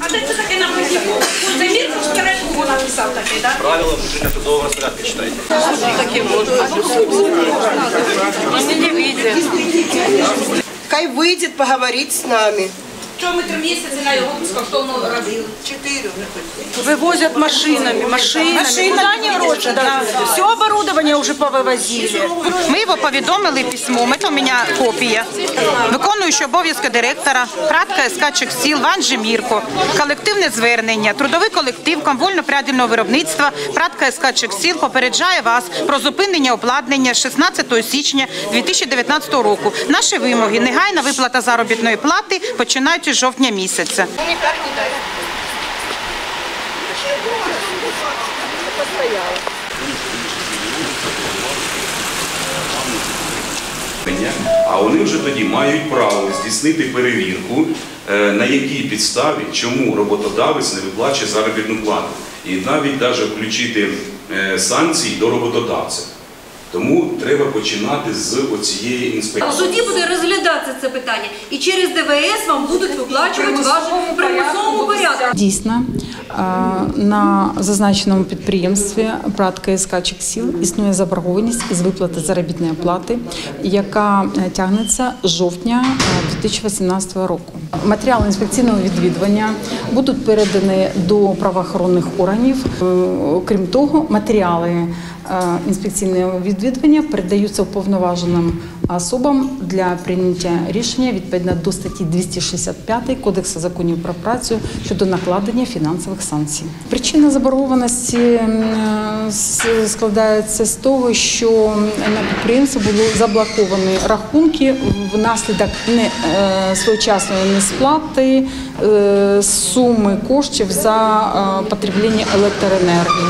А де це таке написано? Замір в спереду написав таке, так? Правила вручення судового розпорядку читайте. Хай вийде поговорити з нами. Що ми три місяці на його безкоштовно робили? Чотири. Вивозять машинами, машинами. Куда не гроши? Да. Все оборудование уже повывозили. Ми його повідомили письмом, це у мене копія. Виконуючи обов'язки директора, Пратка СК Чексіл, Ван Жемірко, колективне звернення, трудовий колектив комвольно-прядільного виробництва Пратка СК Чексіл попереджає вас про зупинення обладнання 16 січня 2019 року. Наші вимоги – негайна виплата заробітної плати, починаючи з жовтня місяця. А вони вже тоді мають право здійснити перевірку, е, на якій підставі, чому роботодавець не виплачує заробітну плату, і навіть навіть включити е, санкції до роботодавця. Тому треба починати з оцієї інспекції. суді буде розглядатися це питання, і через ДВС вам будуть виплачувати вашу примусовому порядку. Дійсно, на зазначеному підприємстві ПРАТ КСК «Чексіл» існує заборгованість із виплати заробітної плати, яка е, тягнеться з жовтня е, 2018 року. Матеріали інспекційного відвідування будуть передані до правоохоронних органів. Крім того, матеріали е, інспекційного відвідування передаються уповноваженим особам для прийняття рішення відповідно до статті 265 Кодексу законів про працю щодо накладення фінансових санкцій. Причина заборгованості складається з того, що на підприємстві були заблоковані рахунки внаслідок не е, своєчасної несплати е, суми коштів за е, потреблення електроенергії.